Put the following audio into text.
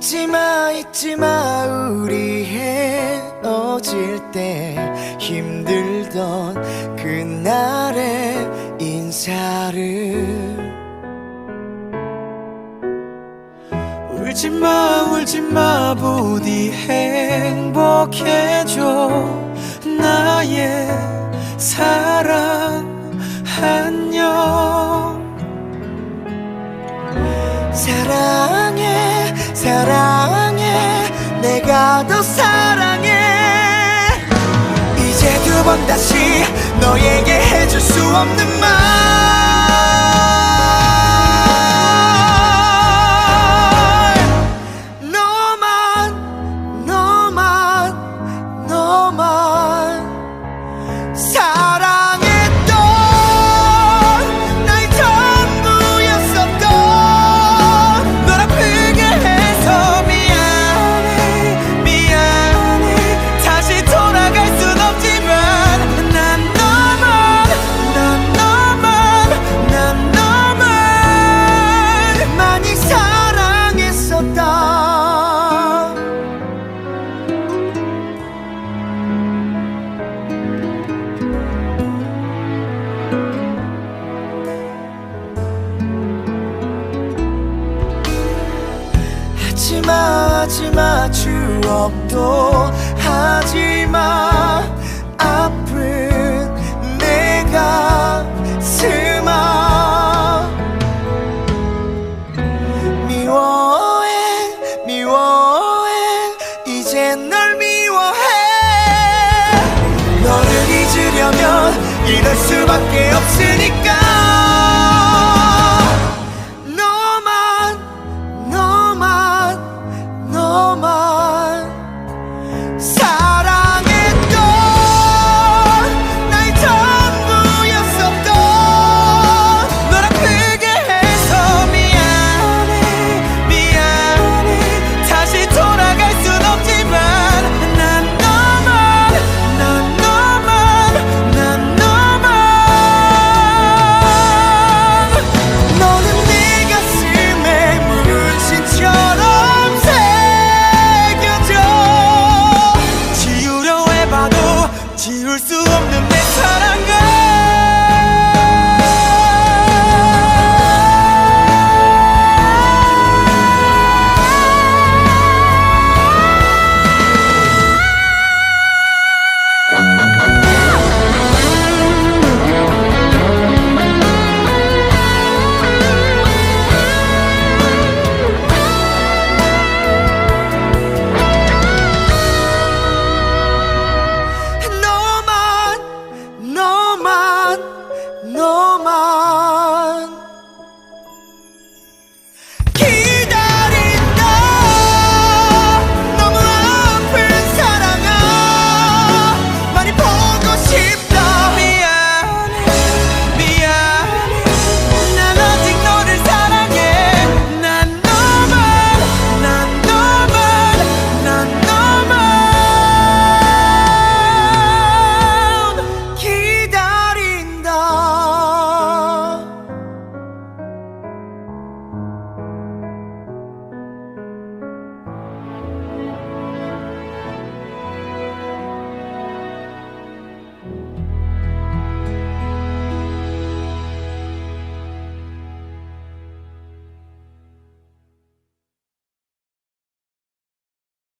잊지마 잊지마 우리 헤어질 때 힘들던 그날의 인사를. 울지마 울지마 부디 행복해져 나의 사랑 안 사랑해. 내가 더 사랑해. 이제 두 번 다시 너에게 해줄 수 없는 하지마 하지마 추억도. 하지마 아픈 내가 스마. 미워